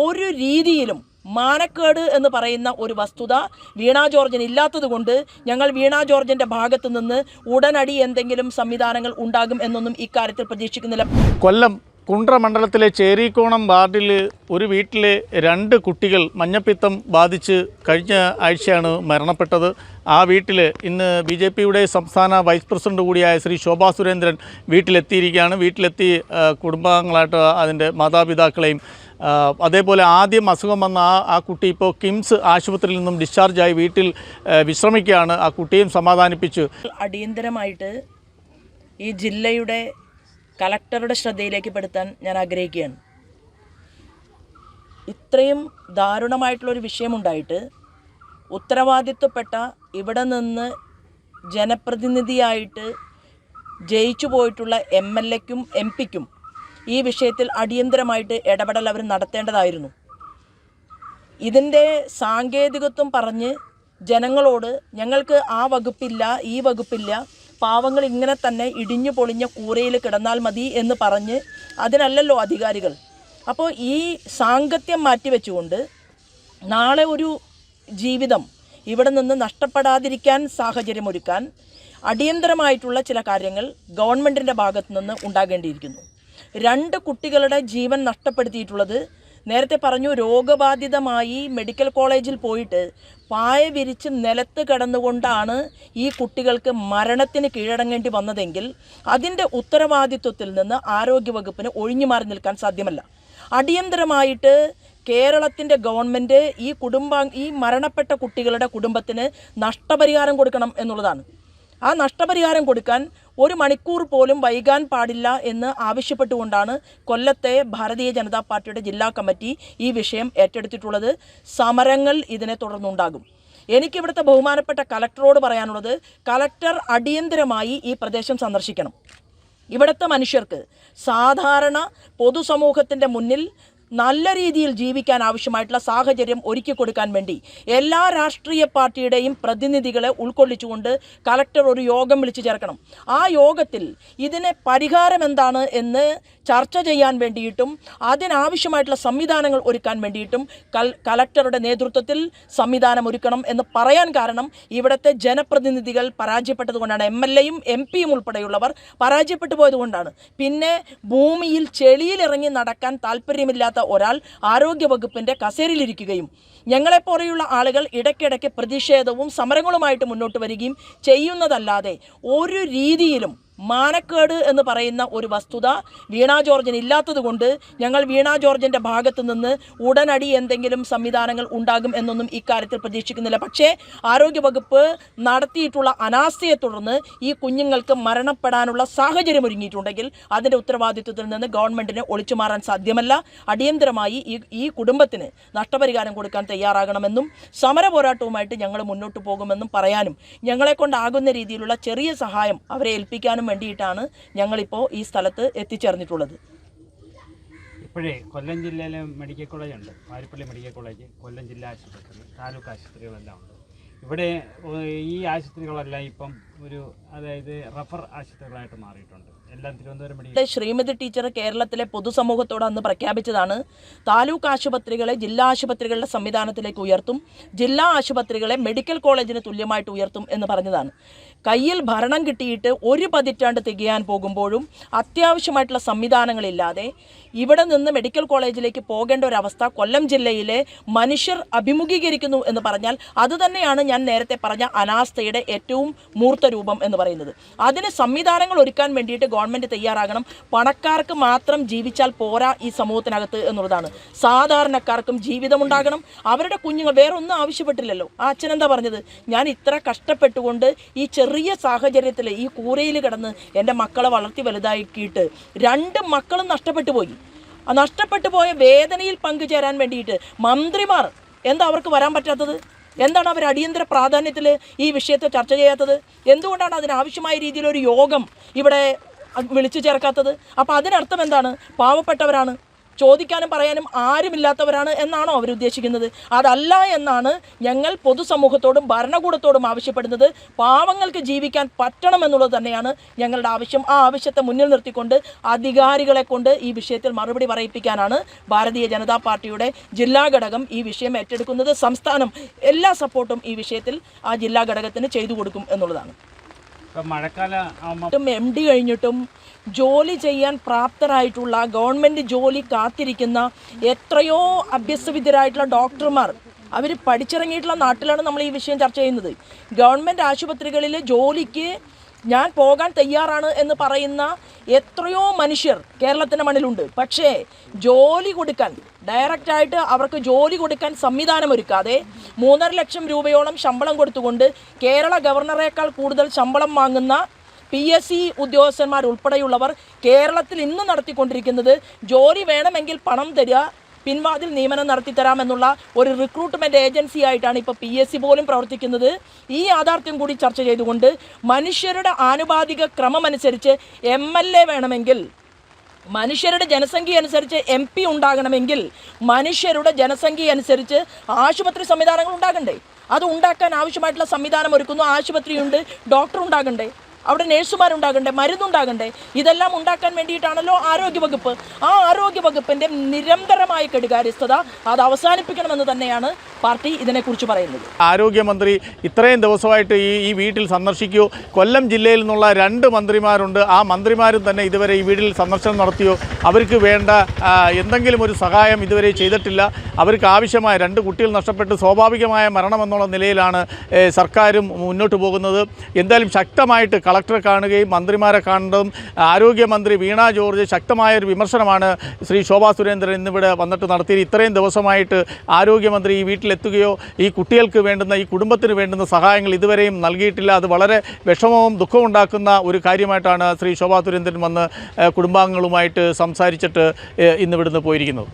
ഒരു രീതിയിലും മാനക്കേട് എന്ന് പറയുന്ന ഒരു വസ്തുത വീണ ഇല്ലാത്തത് കൊണ്ട് ഞങ്ങൾ വീണ ജോർജിന്റെ ഭാഗത്തു നിന്ന് ഉടനടി എന്തെങ്കിലും സംവിധാനങ്ങൾ ഉണ്ടാകും എന്നൊന്നും ഇക്കാര്യത്തിൽ പ്രതീക്ഷിക്കുന്നില്ല. കൊല്ലം കുണ്ട്ര മണ്ഡലത്തിലെ ചേരിക്കോണം വാർഡിൽ ഒരു വീട്ടിലെ രണ്ട് കുട്ടികൾ മഞ്ഞപ്പിത്തം ബാധിച്ച് കഴിഞ്ഞ ആഴ്ചയാണ് മരണപ്പെട്ടത്. ആ വീട്ടിൽ ഇന്ന് ബി ജെ പിയുടെ സംസ്ഥാന വൈസ് പ്രസിഡന്റ് കൂടിയായ ശ്രീ ശോഭാ സുരേന്ദ്രൻ വീട്ടിലെത്തിയിരിക്കുകയാണ്. വീട്ടിലെത്തി കുടുംബാംഗങ്ങളായിട്ട് അതിന്റെ മാതാപിതാക്കളെയും അതേപോലെ ആദ്യം അസുഖം വന്ന ആ ആ കുട്ടി ഇപ്പോൾ കിംസ് ആശുപത്രിയിൽ നിന്നും ഡിസ്ചാർജായി വീട്ടിൽ വിശ്രമിക്കുകയാണ്. ആ കുട്ടിയും സമാധാനിപ്പിച്ചു. അടിയന്തരമായിട്ട് ഈ ജില്ലയുടെ കലക്ടറുടെ ശ്രദ്ധയിലേക്ക് പെടുത്താൻ ഞാൻ ആഗ്രഹിക്കുകയാണ്. ഇത്രയും ദാരുണമായിട്ടുള്ളൊരു വിഷയമുണ്ടായിട്ട് ഉത്തരവാദിത്വപ്പെട്ട ഇവിടെ നിന്ന് ജനപ്രതിനിധിയായിട്ട് ജയിച്ചു പോയിട്ടുള്ള എം എൽ എക്കും എം പിക്കും ഈ വിഷയത്തിൽ അടിയന്തരമായിട്ട് ഇടപെടൽ അവർ നടത്തേണ്ടതായിരുന്നു. ഇതിന്റെ സാങ്കേതികത്വം പറഞ്ഞ് ജനങ്ങളോട് ഞങ്ങൾക്ക് ആ വകുപ്പില്ല ഈ വകുപ്പില്ല പാവങ്ങൾ ഇങ്ങനെ തന്നെ ഇടിഞ്ഞു പൊളിഞ്ഞ കൂരയിൽ കിടന്നാൽ മതി എന്ന് പറഞ്ഞ് അതിനല്ലല്ലോ അധികാരികൾ. അപ്പോൾ ഈ സാങ്കത്യം മാറ്റിവെച്ചുകൊണ്ട് നാളെ ഒരു ജീവിതം ഇവിടെ നിന്ന് നഷ്ടപ്പെടാതിരിക്കാൻ സാഹചര്യമൊരുക്കാൻ അടിയന്തരമായിട്ടുള്ള ചില കാര്യങ്ങൾ ഗവൺമെന്റിന്റെ ഭാഗത്തു നിന്ന് ഉണ്ടാകേണ്ടിയിരിക്കുന്നു. രണ്ട് കുട്ടികളുടെ ജീവൻ നഷ്ടപ്പെടുത്തിയിട്ടുള്ളത്. നേരത്തെ പറഞ്ഞു രോഗബാധിതമായി മെഡിക്കൽ കോളേജിൽ പോയിട്ട് പായ വിരിച്ച് നിലത്ത് കിടന്നുകൊണ്ടാണ് ഈ കുട്ടികൾക്ക് മരണത്തിന് കീഴടങ്ങേണ്ടി വന്നതെങ്കിൽ അതിന്റെ ഉത്തരവാദിത്വത്തിൽ നിന്ന് ആരോഗ്യവകുപ്പിന് ഒഴിഞ്ഞു മാറി നിൽക്കാൻ സാധ്യമല്ല. അടിയന്തരമായിട്ട് കേരളത്തിന്റെ ഗവൺമെന്റ് ഈ കുടുംബ ഈ മരണപ്പെട്ട കുട്ടികളുടെ കുടുംബത്തിന് നഷ്ടപരിഹാരം കൊടുക്കണം എന്നുള്ളതാണ്. ആ നഷ്ടപരിഹാരം കൊടുക്കാൻ ഒരു മണിക്കൂർ പോലും വൈകാൻ പാടില്ല എന്ന് ആവശ്യപ്പെട്ടുകൊണ്ടാണ് കൊല്ലത്തെ ഭാരതീയ ജനതാ പാർട്ടിയുടെ ജില്ലാ കമ്മിറ്റി ഈ വിഷയം ഏറ്റെടുത്തിട്ടുള്ളത്. സമരങ്ങൾ ഇതിനെ തുടർന്നുണ്ടാകും. എനിക്കിവിടുത്തെ ബഹുമാനപ്പെട്ട കലക്ടറോട് പറയാനുള്ളത് കലക്ടർ അടിയന്തരമായി ഈ പ്രദേശം സന്ദർശിക്കണം. ഇവിടുത്തെ മനുഷ്യർക്ക് സാധാരണ പൊതുസമൂഹത്തിന്റെ മുന്നിൽ നല്ല രീതിയിൽ ജീവിക്കാൻ ആവശ്യമായിട്ടുള്ള സാഹചര്യം ഒരുക്കി കൊടുക്കാൻ വേണ്ടി എല്ലാ രാഷ്ട്രീയ പാർട്ടിയുടെയും പ്രതിനിധികളെ ഉൾക്കൊള്ളിച്ചുകൊണ്ട് കളക്ടർ ഒരു യോഗം വിളിച്ചു ചേർക്കണം. ആ യോഗത്തിൽ ഇതിന് പരിഹാരം എന്താണ് എന്ന് ചർച്ച ചെയ്യാൻ വേണ്ടിയിട്ടും അതിനാവശ്യമായിട്ടുള്ള സംവിധാനങ്ങൾ ഒരുക്കാൻ വേണ്ടിയിട്ടും കലക്ടറുടെ നേതൃത്വത്തിൽ സംവിധാനം ഒരുക്കണം എന്ന് പറയാൻ കാരണം ഇവിടുത്തെ ജനപ്രതിനിധികൾ പരാജയപ്പെട്ടതുകൊണ്ടാണ്. എം എൽ എയും എം പിയും ഉൾപ്പെടെയുള്ളവർ പരാജയപ്പെട്ടു പോയതുകൊണ്ടാണ്. പിന്നെ ഭൂമിയിൽ ചെളിയിലിറങ്ങി നടക്കാൻ താല്പര്യമില്ലാത്ത ഒരാൾ ആരോഗ്യവകുപ്പിന്റെ കസേരയിലിരിക്കുകയും ഞങ്ങളെപ്പോലെയുള്ള ആളുകൾ ഇടയ്ക്കിടയ്ക്ക് പ്രതിഷേധവും സമരങ്ങളുമായിട്ട് മുന്നോട്ട് വരികയും ചെയ്യുന്നതല്ലാതെ ഒരു രീതിയിലും മാനക്കേട് എന്ന് പറയുന്ന ഒരു വസ്തുത വീണാ ജോർജിന് ഇല്ലാത്തത് കൊണ്ട് ഞങ്ങൾ വീണാ ജോർജിന്റെ ഭാഗത്ത് നിന്ന് ഉടനടി എന്തെങ്കിലും സംവിധാനങ്ങൾ ഉണ്ടാകും എന്നൊന്നും ഇക്കാര്യത്തിൽ പ്രതീക്ഷിക്കുന്നില്ല. പക്ഷേ ആരോഗ്യവകുപ്പ് നടത്തിയിട്ടുള്ള അനാസ്ഥയെ തുടർന്ന് ഈ കുഞ്ഞുങ്ങൾക്ക് മരണപ്പെടാനുള്ള സാഹചര്യം ഒരുങ്ങിയിട്ടുണ്ടെങ്കിൽ അതിന്റെ ഉത്തരവാദിത്വത്തിൽ നിന്ന് ഗവൺമെന്റിന് ഒളിച്ചു മാറാൻ സാധ്യമല്ല. അടിയന്തരമായി ഈ ഈ കുടുംബത്തിന് നഷ്ടപരിഹാരം കൊടുക്കാൻ തയ്യാറാകണമെന്നും സമര പോരാട്ടവുമായിട്ട് ഞങ്ങൾ മുന്നോട്ട് പോകുമെന്നും പറയാനും ഞങ്ങളെക്കൊണ്ടാകുന്ന രീതിയിലുള്ള ചെറിയ സഹായം അവരെ ഏൽപ്പിക്കാനും വേണ്ടിയിട്ടാണ് ഞങ്ങളിപ്പോൾ ഈ സ്ഥലത്ത് എത്തിച്ചേർന്നിട്ടുള്ളത്. ഇപ്പോഴേ കൊല്ലം ജില്ലയിലെ മെഡിക്കൽ കോളേജ് ഉണ്ട്. വാരിപ്പള്ളി മെഡിക്കൽ കോളേജ് കൊല്ലം ജില്ലാ ആശുപത്രി താലൂക്ക് ആശുപത്രികളെല്ലാം ഉണ്ട്. ഇവിടെ ഈ ആശുപത്രികളെല്ലാം ഇപ്പം ഒരു അതായത് റഫർ ആശുപത്രികളായിട്ട് മാറിയിട്ടുണ്ട്. എല്ലാം തിരുവനന്തപുരം മെഡിക്കൽ ശ്രീമതി ടീച്ചർ കേരളത്തിലെ പൊതുസമൂഹത്തോട് അന്ന് പ്രഖ്യാപിച്ചതാണ് താലൂക്ക് ആശുപത്രികളെ ജില്ലാ ആശുപത്രികളുടെ സംവിധാനത്തിലേക്ക് ഉയർത്തും ജില്ലാ ആശുപത്രികളെ മെഡിക്കൽ കോളേജിന് തുല്യമായിട്ട് ഉയർത്തും എന്ന് പറഞ്ഞതാണ്. കയ്യിൽ ഭരണം കിട്ടിയിട്ട് ഒരു പതിറ്റാണ്ട് തികയാൻ പോകുമ്പോഴും അത്യാവശ്യമായിട്ടുള്ള സംവിധാനങ്ങളില്ലാതെ ഇവിടെ നിന്ന് മെഡിക്കൽ കോളേജിലേക്ക് പോകേണ്ട ഒരവസ്ഥ കൊല്ലം ജില്ലയിലെ മനുഷ്യർ അഭിമുഖീകരിക്കുന്നു എന്ന് പറഞ്ഞാൽ അതുതന്നെയാണ് ഞാൻ നേരത്തെ പറഞ്ഞ അനാസ്ഥയുടെ ഏറ്റവും മൂർത്ത രൂപം എന്ന് പറയുന്നത്. അതിന് സംവിധാനങ്ങൾ ഒരുക്കാൻ വേണ്ടിയിട്ട് ഗവൺമെന്റ് തയ്യാറാകണം. പണക്കാർക്ക് മാത്രം ജീവിച്ചാൽ പോരാ ഈ സമൂഹത്തിനകത്ത് എന്നുള്ളതാണ്. സാധാരണക്കാർക്കും ജീവിതമുണ്ടാകണം. അവരുടെ കുഞ്ഞുങ്ങൾ വേറെ ഒന്നും ആവശ്യപ്പെട്ടില്ലല്ലോ. ആ അച്ഛൻ എന്താ പറഞ്ഞത്? ഞാൻ ഇത്ര കഷ്ടപ്പെട്ടുകൊണ്ട് ഈ ചെറിയ സാഹചര്യത്തിൽ ഈ കൂരയിൽ കിടന്ന് എന്റെ മക്കളെ വളർത്തി വലുതാക്കിയിട്ട് രണ്ട് മക്കളും നഷ്ടപ്പെട്ടു പോയി. നഷ്ടപ്പെട്ടു പോയ വേദനയിൽ പങ്കുചേരാൻ വേണ്ടിയിട്ട് മന്ത്രിമാർ എന്താ അവർക്ക് വരാൻ പറ്റാത്തത്? എന്താണ് അവർ അടിയന്തര പ്രാധാന്യത്തിൽ ഈ വിഷയത്തെ ചർച്ച ചെയ്യാത്തത്? എന്തുകൊണ്ടാണ് അതിനാവശ്യമായ രീതിയിലൊരു യോഗം ഇവിടെ വിളിച്ചു ചേർക്കാത്തത്? അപ്പോൾ അതിനർത്ഥം എന്താണ്? പാവപ്പെട്ടവരാണ് ചോദിക്കാനും പറയാനും ആരുമില്ലാത്തവരാണ് എന്നാണോ അവർ ഉദ്ദേശിക്കുന്നത് അതല്ല എന്നാണ് ഞങ്ങൾ പൊതുസമൂഹത്തോടും ഭരണകൂടത്തോടും ആവശ്യപ്പെടുന്നത്. പാവങ്ങൾക്ക് ജീവിക്കാൻ പറ്റണമെന്നുള്ളത് തന്നെയാണ് ഞങ്ങളുടെ ആവശ്യം. ആ ആവശ്യത്തെ മുന്നിൽ നിർത്തിക്കൊണ്ട് അധികാരികളെ കൊണ്ട് ഈ വിഷയത്തിൽ മറുപടി പറയിപ്പിക്കാനാണ് ഭാരതീയ ജനതാ പാർട്ടിയുടെ ജില്ലാ ഘടകം ഈ വിഷയം ഏറ്റെടുക്കുന്നത്. സംസ്ഥാനം എല്ലാ സപ്പോർട്ടും ഈ വിഷയത്തിൽ ആ ജില്ലാ ഘടകത്തിന് ചെയ്തു കൊടുക്കും എന്നുള്ളതാണ്. മഴക്കാലം എം ഡി കഴിഞ്ഞിട്ടും ജോലി ചെയ്യാൻ പ്രാപ്തരായിട്ടുള്ള ഗവൺമെന്റ് ജോലി കാത്തിരിക്കുന്ന എത്രയോ അഭ്യസ്തവിദ്യരായിട്ടുള്ള ഡോക്ടർമാർ അവർ പഠിച്ചിറങ്ങിയിട്ടുള്ള നാട്ടിലാണ് നമ്മൾ ഈ വിഷയം ചർച്ച ചെയ്യുന്നത്. ഗവൺമെന്റ് ആശുപത്രികളിൽ ജോലിക്ക് ഞാൻ പോകാൻ തയ്യാറാണ് എന്ന് പറയുന്ന എത്രയോ മനുഷ്യർ കേരളത്തിന്റെ മണ്ണിലുണ്ട്. പക്ഷേ ജോലി കൊടുക്കാൻ ഡയറക്റ്റായിട്ട് അവർക്ക് ജോലി കൊടുക്കാൻ സംവിധാനമൊരുക്കാതെ മൂന്നര ലക്ഷം രൂപയോളം ശമ്പളം കൊടുത്തുകൊണ്ട് കേരള ഗവർണറേക്കാൾ കൂടുതൽ ശമ്പളം വാങ്ങുന്ന പി എസ് സി ഉദ്യോഗസ്ഥന്മാർ ഉൾപ്പെടെയുള്ളവർ കേരളത്തിൽ ഇന്ന് നടത്തിക്കൊണ്ടിരിക്കുന്നത് ജോലി വേണമെങ്കിൽ പണം തരിക പിൻവാതിൽ നിയമനം നടത്തിത്തരാമെന്നുള്ള ഒരു റിക്രൂട്ട്മെന്റ് ഏജൻസി ആയിട്ടാണ് ഇപ്പോൾ പി എസ് സി പോലും പ്രവർത്തിക്കുന്നത്. ഈ യാഥാർത്ഥ്യം കൂടി ചർച്ച ചെയ്തുകൊണ്ട് മനുഷ്യരുടെ ആനുപാതിക ക്രമമനുസരിച്ച് എം എൽ എ വേണമെങ്കിൽ മനുഷ്യരുടെ ജനസംഖ്യ അനുസരിച്ച് എം പി ഉണ്ടാകണമെങ്കിൽ മനുഷ്യരുടെ ജനസംഖ്യ അനുസരിച്ച് ആശുപത്രി സംവിധാനങ്ങൾ ഉണ്ടാകണ്ടേ? അത് ഉണ്ടാക്കാൻ ആവശ്യമായിട്ടുള്ള സംവിധാനം ഒരുക്കുന്നു ആശുപത്രിയുണ്ട് ഡോക്ടർ ഉണ്ടാകണ്ടേ? അവിടെ നേഴ്സുമാരുണ്ടാകണ്ടേ മരുന്നുണ്ടാകണ്ടേ? ഇതെല്ലാം ഉണ്ടാക്കാൻ വേണ്ടിയിട്ടാണല്ലോ ആരോഗ്യവകുപ്പ്. ആ ആരോഗ്യവകുപ്പിന്റെ നിരന്തരമായ കെടുകാര്യസ്ഥത അത് അവസാനിപ്പിക്കണമെന്ന് തന്നെയാണ് പാർട്ടി ഇതിനെക്കുറിച്ച് പറയുന്നത്. ആരോഗ്യമന്ത്രി ഇത്രയും ദിവസമായിട്ട് ഈ ഈ വീട്ടിൽ സന്ദർശിക്കുകയോ കൊല്ലം ജില്ലയിൽ നിന്നുള്ള രണ്ട് മന്ത്രിമാരുണ്ട്. ആ മന്ത്രിമാരും തന്നെ ഇതുവരെ ഈ വീട്ടിൽ സന്ദർശനം നടത്തിയോ? അവർക്ക് വേണ്ട എന്തെങ്കിലും ഒരു സഹായം ഇതുവരെ ചെയ്തിട്ടില്ല. അവർക്ക് ആവശ്യമായ രണ്ട് കുട്ടികൾ നഷ്ടപ്പെട്ട് സ്വാഭാവികമായ മരണമെന്നുള്ള നിലയിലാണ് സർക്കാരും മുന്നോട്ട് പോകുന്നത്. എന്തായാലും ശക്തമായിട്ട് കളക്ടറെ കാണുകയും മന്ത്രിമാരെ കാണുന്നതും ആരോഗ്യമന്ത്രി വീണ ജോർജ് ശക്തമായ ഒരു വിമർശനമാണ് ശ്രീ ശോഭാ സുരേന്ദ്രൻ ഇന്നിവിടെ വന്നിട്ട് നടത്തിയത്. ഇത്രയും ദിവസമായിട്ട് ആരോഗ്യമന്ത്രി ഈ വീട്ടിലെത്തുകയോ ഈ കുട്ടികൾക്ക് വേണ്ടുന്ന ഈ കുടുംബത്തിന് വേണ്ടുന്ന സഹായങ്ങൾ ഇതുവരെയും നൽകിയിട്ടില്ല. അത് വളരെ വിഷമവും ദുഃഖവും ഉണ്ടാക്കുന്ന ഒരു കാര്യമായിട്ടാണ് ശ്രീ ശോഭാ സുരേന്ദ്രൻ വന്ന് കുടുംബാംഗങ്ങളുമായിട്ട് സംസാരിച്ചിട്ട് ഇന്നിവിടുന്ന് പോയിരിക്കുന്നത്.